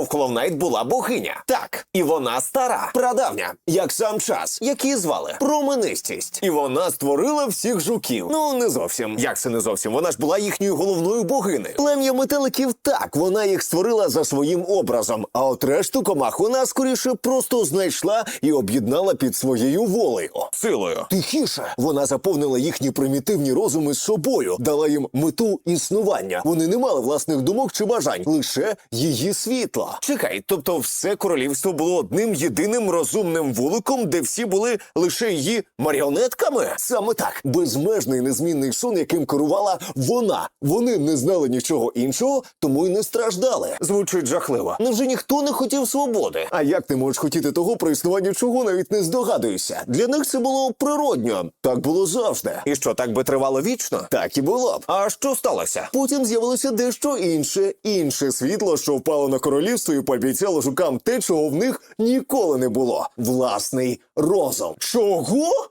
Довколов Найт була богиня. Так, і вона стара, прадавня, як сам час, як її звали променистість. І вона створила всіх жуків. Ну не зовсім. Як це не зовсім? Вона ж була їхньою головною богинею. Плем'я метеликів так, вона їх створила за своїм образом. А от решту комах вона скоріше просто знайшла і об'єднала під своєю волею. Силою. Тихіше. Вона заповнила їхні примітивні розуми з собою, дала їм мету існування. Вони не мали власних думок чи бажань, лише її світло. Чекай, тобто все королівство було одним єдиним розумним вуликом, де всі були лише її маріонетками? Саме так, безмежний незмінний сон, яким керувала вона. Вони не знали нічого іншого, тому й не страждали. Звучить жахливо. Невже ніхто не хотів свободи? А як ти можеш хотіти того, про існування чого навіть не здогадуюся? Для них це було природньо. Так було завжди. І що так би тривало вічно? Так і було б. А що сталося? Потім з'явилося дещо інше, інше світло, що впало на королівство і пообіцяло жукам те, чого в них ніколи не було. Власний розум. Чого?